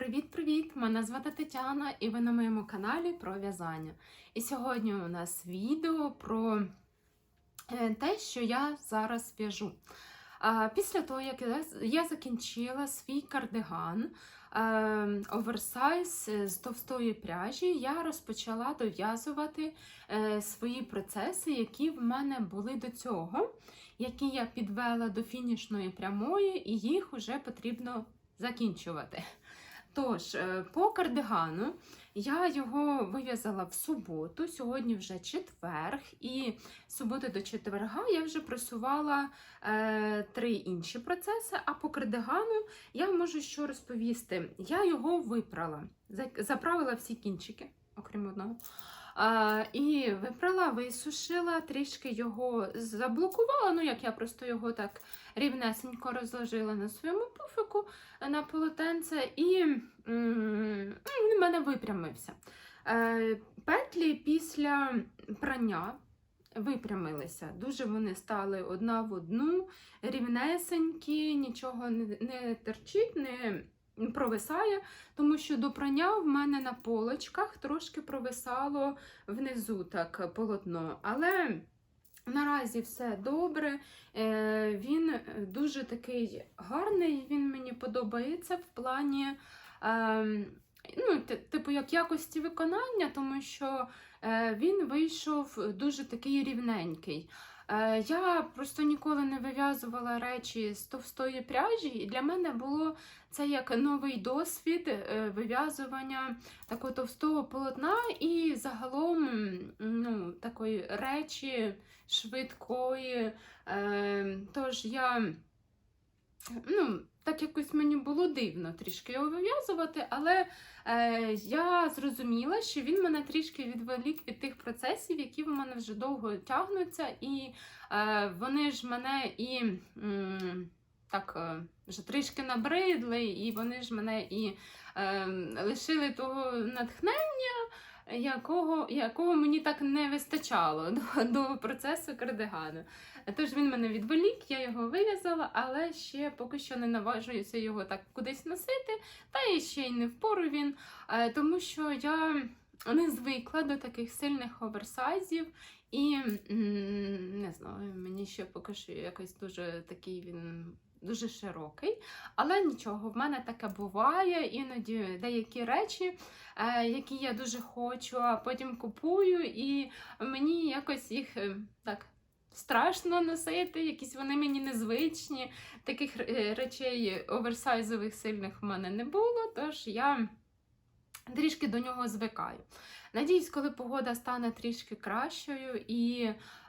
Привіт-привіт! Мене звати Тетяна і ви на моєму каналі про в'язання. І сьогодні у нас відео про е, те, що я зараз в'яжу. Після того, як я- закінчила свій кардиган е, оверсайз з товстої пряжі, я розпочала дов'язувати е, свої процеси, які в мене були до цього, які я підвела до фінішної прямої, і їх вже потрібно закінчувати. Тож, е, по кардигану я його вив'язала в суботу, сьогодні вже четверг, і з суботи до четверга я вже просувала е, три інші процеси. А по кардигану я можу що розповісти. Я його випрала, заправила всі кінчики, окрім одного. І випрала, висушила, трішки його заблокувала. Ну, як я просто його так рівнесенько розложила на своєму пуфику на полотенце, і він в мене випрямився. Е, Петлі після прання випрямилися. Дуже вони стали одна в одну, рівнесенькі, нічого не, не терчить, не провисає, тому що до прання в мене на полочках трошки провисало внизу так полотно. Але наразі все добре. Е, Він дуже такий гарний, він мені подобається в плані. ем, Ну, типу, як якості виконання, тому що е, він вийшов дуже такий рівненький. Е, я просто ніколи не вив'язувала речі з товстої пряжі, і для мене було це як новий досвід е, вив'язування такого товстого полотна і загалом ну, такої речі швидкої. Е, тож я ну, так якось мені було дивно трішки його вив'язувати, але е, я зрозуміла, що він мене трішки відволік від тих процесів, які в мене вже довго тягнуться, і е, вони ж мене і м, так е, вже трішки набридли, і вони ж мене і е, лишили того натхнення. Якого, якого мені так не вистачало до, до процесу кардигану. Тож він мене відволік, я його вив'язала, але ще поки що не наважуюся його так кудись носити, та і ще й не впору він, е, тому що я не звикла до таких сильних оверсайзів, і не знаю, мені ще поки що якось дуже такий він. Дуже широкий, але нічого, в мене таке буває. Іноді деякі речі, е, які я дуже хочу, а потім купую, і мені якось їх е, так страшно носити, якісь вони мені незвичні. Таких е, речей оверсайзових сильних в мене не було, тож я трішки до нього звикаю. Надіюсь, коли погода стане трішки кращою і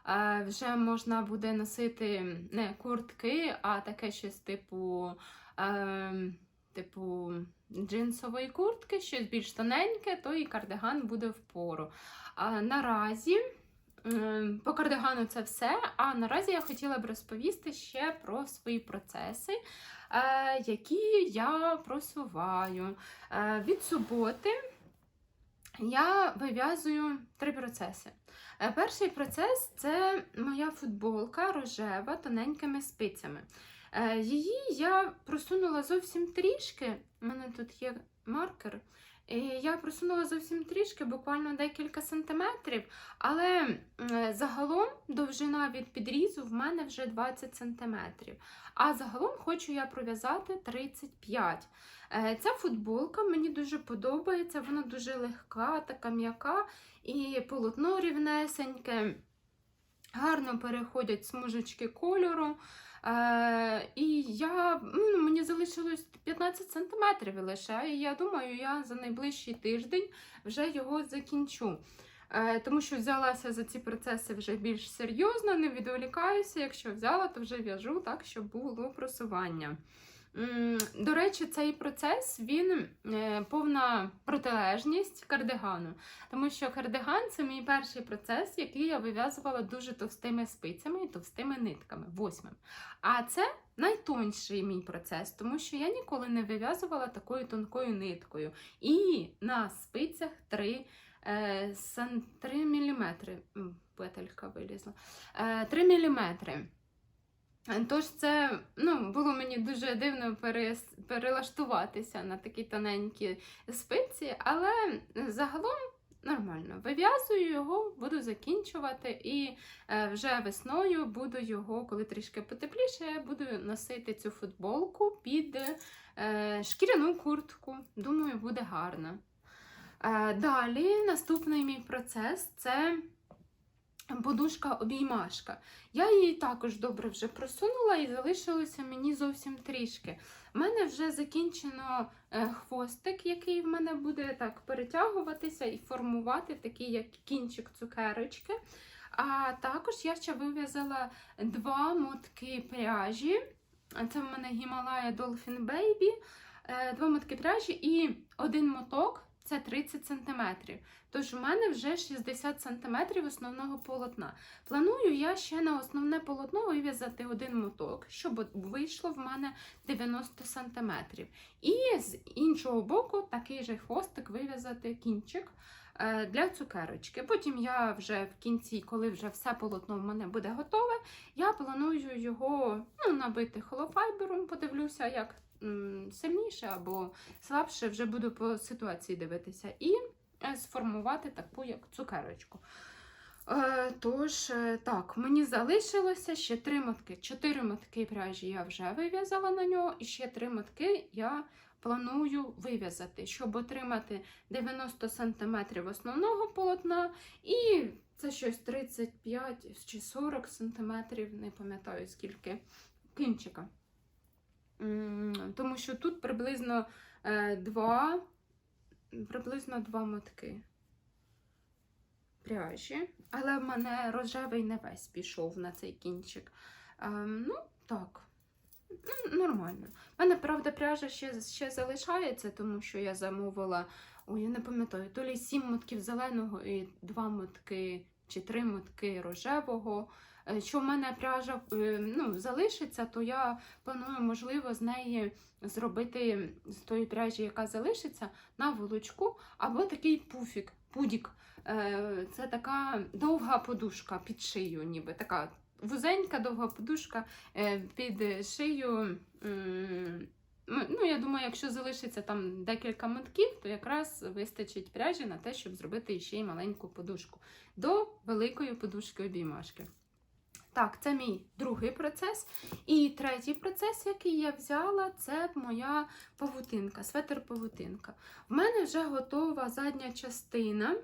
е, вже можна буде носити не куртки, а таке щось типу. Е, Типу джинсової куртки, щось більш тоненьке, то і кардиган буде впору. А наразі По кардигану це все. А наразі я хотіла б розповісти ще про свої процеси, е, які я просуваю. Е, Від суботи я вив'язую три процеси. Е, Перший процес це моя футболка рожева тоненькими спицями. Її я просунула зовсім трішки. У мене тут є маркер. Я просунула зовсім трішки, буквально декілька сантиметрів, але загалом довжина від підрізу в мене вже 20 сантиметрів. А загалом хочу я пров'язати 35. Е, Ця футболка мені дуже подобається, вона дуже легка, така м'яка, і полотно рівнесеньке. Гарно переходять смужечки кольору. Е, і я, ну, мені залишилось 15 сантиметрів лише, і я думаю, я за найближчий тиждень вже його закінчу. Е, тому що взялася за ці процеси вже більш серйозно, не відволікаюся. Якщо взяла, то вже в'яжу так, щоб було просування. До речі, цей процес він е, повна протилежність кардигану. Тому що кардиган це мій перший процес, який я вив'язувала дуже товстими спицями і товстими нитками, восьмим. А це найтонший мій процес, тому що я ніколи не вив'язувала такою тонкою ниткою. І на спицях 3 е, 3 мм. Петелька вилізла. Е, 3 мм. Тож це ну, було мені дуже дивно перелаштуватися на такі тоненькі спиці, але загалом нормально. Вив'язую його, буду закінчувати, і е, вже весною буду його, коли трішки потепліше, буду носити цю футболку під е, шкіряну куртку. Думаю, буде гарно. Е, далі наступний мій процес це подушка-обіймашка. Я її також добре вже просунула і залишилося мені зовсім трішки. У мене вже закінчено е, хвостик, який в мене буде так перетягуватися і формувати такий, як кінчик цукерочки. А також я ще вив'язала два мотки пряжі. Це в мене Himalaya Dolphin Baby. Е, Два мотки пряжі і один моток це 30 см. Тож у мене вже 60 см основного полотна. Планую я ще на основне полотно вив'язати один моток, щоб вийшло в мене 90 см. І з іншого боку такий же хвостик вив'язати кінчик е, для цукерочки. Потім я вже в кінці, коли вже все полотно в мене буде готове, я планую його ну, набити холофайбером, подивлюся, як сильніше або слабше, вже буду по ситуації дивитися. І е, сформувати таку як цукерочку. Е, Тож, е, так, мені залишилося ще три мотки. Чотири мотки пряжі я вже вив'язала на нього, і ще три мотки я планую вив'язати, щоб отримати 90 см основного полотна, і це щось 35 чи 40 см, не пам'ятаю скільки кінчика. Тому що тут приблизно е, два, приблизно два мотки пряжі, але в мене рожевий не весь пішов на цей кінчик. Ем, ну, так, ну, нормально. У мене, правда, пряжа ще, ще залишається, тому що я замовила, ой, я не пам'ятаю, то лі сім мотків зеленого і два мотки чи три мотки рожевого. Е, Якщо в мене пряжа е, ну, залишиться, то я планую, можливо, з неї зробити з тої пряжі, яка залишиться, наволочку або такий пуфік, пудік. Е, Це така довга подушка під шию, ніби така вузенька довга подушка під шию. Ну, я думаю, якщо залишиться там декілька мотків, то якраз вистачить пряжі на те, щоб зробити ще й маленьку подушку до великої подушки обіймашки. Так, це мій другий процес. І третій процес, який я взяла, це моя павутинка, светр-павутинка. В мене вже готова задня частина,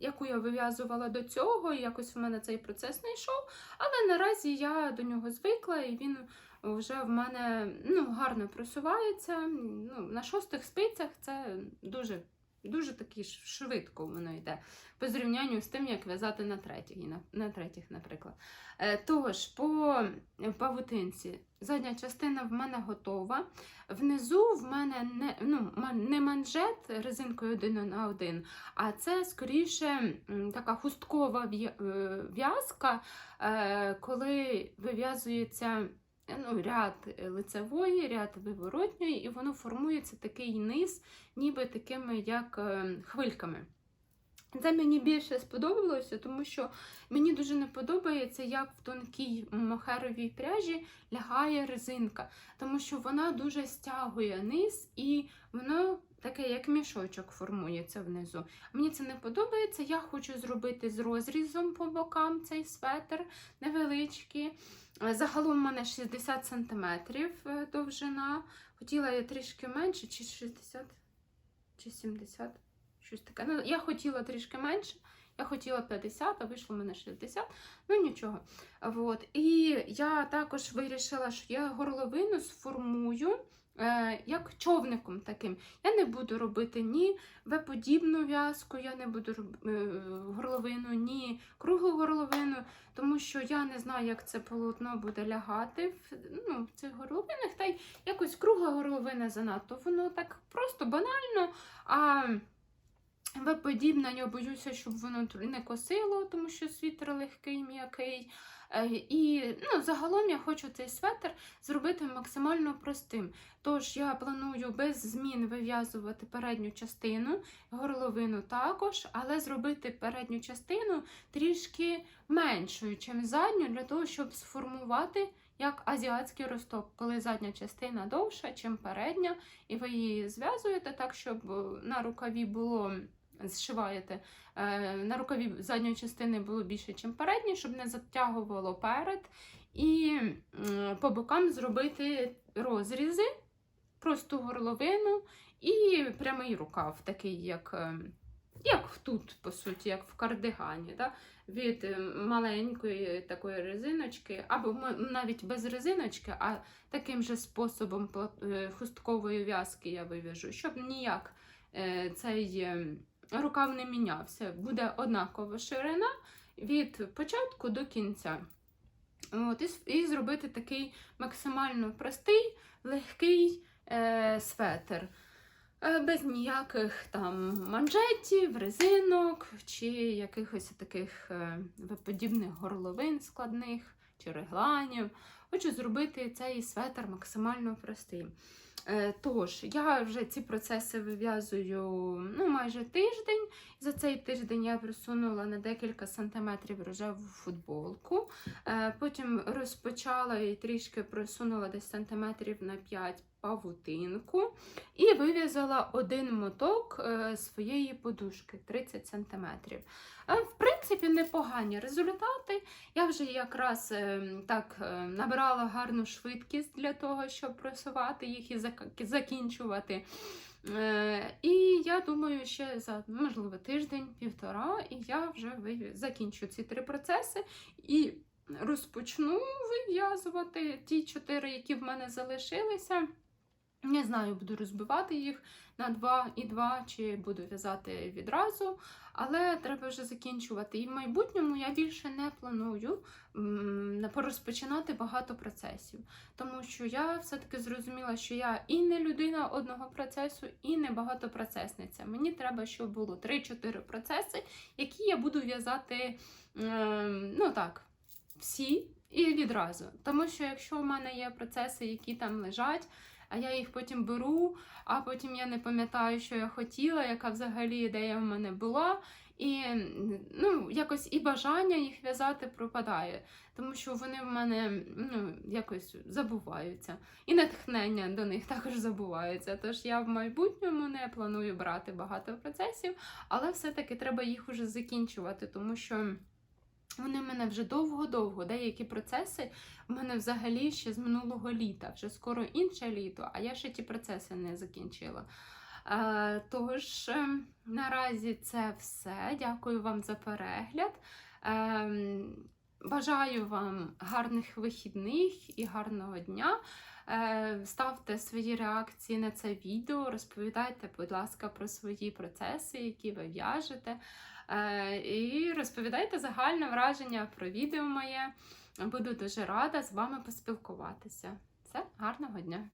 яку я вив'язувала до цього, і якось в мене цей процес не йшов. Але наразі я до нього звикла, і він вже в мене ну, гарно просувається. Ну, на шостих спицях це дуже. Дуже таки ш- швидко воно йде по зрівнянню з тим, як в'язати на третіх, на, на третіх, наприклад. Е, Тож, по павутинці, задня частина в мене готова. Внизу в мене не, ну, не манжет резинкою один на один, а це скоріше така хусткова е, в'язка, е, коли вив'язується ну, ряд лицевої, ряд виворотньої, і воно формується такий низ, ніби такими як е, хвильками. Це мені більше сподобалося, тому що мені дуже не подобається, як в тонкій мохеровій пряжі лягає резинка, тому що вона дуже стягує низ і воно таке, як мішочок формується внизу. Мені це не подобається. Я хочу зробити з розрізом по бокам цей светр невеличкий. Е, Загалом у мене 60 см довжина. Хотіла я трішки менше, чи 60, чи 70. Щось таке. Ну, я хотіла трішки менше. Я хотіла 50, а вийшло в мене 60. Ну нічого. От. І я також вирішила, що я горловину сформую е, як човником таким. Я не буду робити ні В-подібну в'язку, я не буду роб- е, горловину, ні круглу горловину, тому що я не знаю, як це полотно буде лягати в, ну, в цих горловинах. Та й якось кругла горловина занадто. Воно так просто банально. А В-подібне, я боюся, щоб воно не косило, тому що світер легкий, м'який. Е, І ну, загалом я хочу цей светр зробити максимально простим. Тож я планую без змін вив'язувати передню частину, горловину також, але зробити передню частину трішки меншою, ніж задню, для того, щоб сформувати як азіатський росток, коли задня частина довша, ніж передня, і ви її зв'язуєте так, щоб е, на рукаві було. Зшиваєте е, на рукаві задньої частини було більше, ніж передньої, щоб не затягувало перед. І по бокам зробити розрізи, просту горловину і прямий рукав, такий, як, е, як тут, по суті, як в кардигані. Да? Від маленької такої резиночки, або навіть без резиночки, а таким же способом е, хусткової в'язки я вив'яжу, щоб ніяк цей рукав не мінявся. Буде однакова ширина від початку до кінця. От, і, і зробити такий максимально простий, легкий е, светр. Е, Без ніяких там манжетів, резинок чи якихось таких е, подібних горловин складних чи регланів. Хочу зробити цей светр максимально простим. Е, Тож, я вже ці процеси вив'язую ну, майже тиждень. За цей тиждень я присунула на декілька сантиметрів рожеву футболку. Е, Потім розпочала і трішки просунула десь сантиметрів на 5 павутинку. І вив'язала один моток е, своєї подушки 30 сантиметрів. Е, В принципі, непогані результати. Я вже якраз так набирала гарну швидкість для того, щоб просувати їх і закінчувати. Е, І я думаю, ще за можливо тиждень-півтора, і я вже закінчу ці три процеси і розпочну вив'язувати ті чотири, які в мене залишилися. Не знаю, буду розбивати їх на два і два, чи буду в'язати відразу, але треба вже закінчувати. І в майбутньому я більше не планую порозпочинати багато процесів, тому що я все-таки зрозуміла, що я і не людина одного процесу, і не багатопроцесниця. Мені треба, щоб було 3-4 процеси, які я буду в'язати ем, ну так, всі і відразу. Тому що якщо в мене є процеси, які там лежать, а я їх потім беру, а потім я не пам'ятаю, що я хотіла, яка взагалі ідея в мене була. І ну, якось і бажання їх в'язати пропадає, тому що вони в мене ну, якось забуваються. І натхнення до них також забувається. Тож я в майбутньому не планую брати багато процесів, але все-таки треба їх уже закінчувати, тому що. Вони в мене вже довго-довго. Деякі процеси в мене взагалі ще з минулого літа, вже скоро інше літо, а я ще ті процеси не закінчила. Е, Тож, е, наразі це все. Дякую вам за перегляд. Е, Бажаю вам гарних вихідних і гарного дня. Е, Ставте свої реакції на це відео, розповідайте, будь ласка, про свої процеси, які ви в'яжете. Е, І розповідайте загальне враження про відео моє. Буду дуже рада з вами поспілкуватися. Все, гарного дня!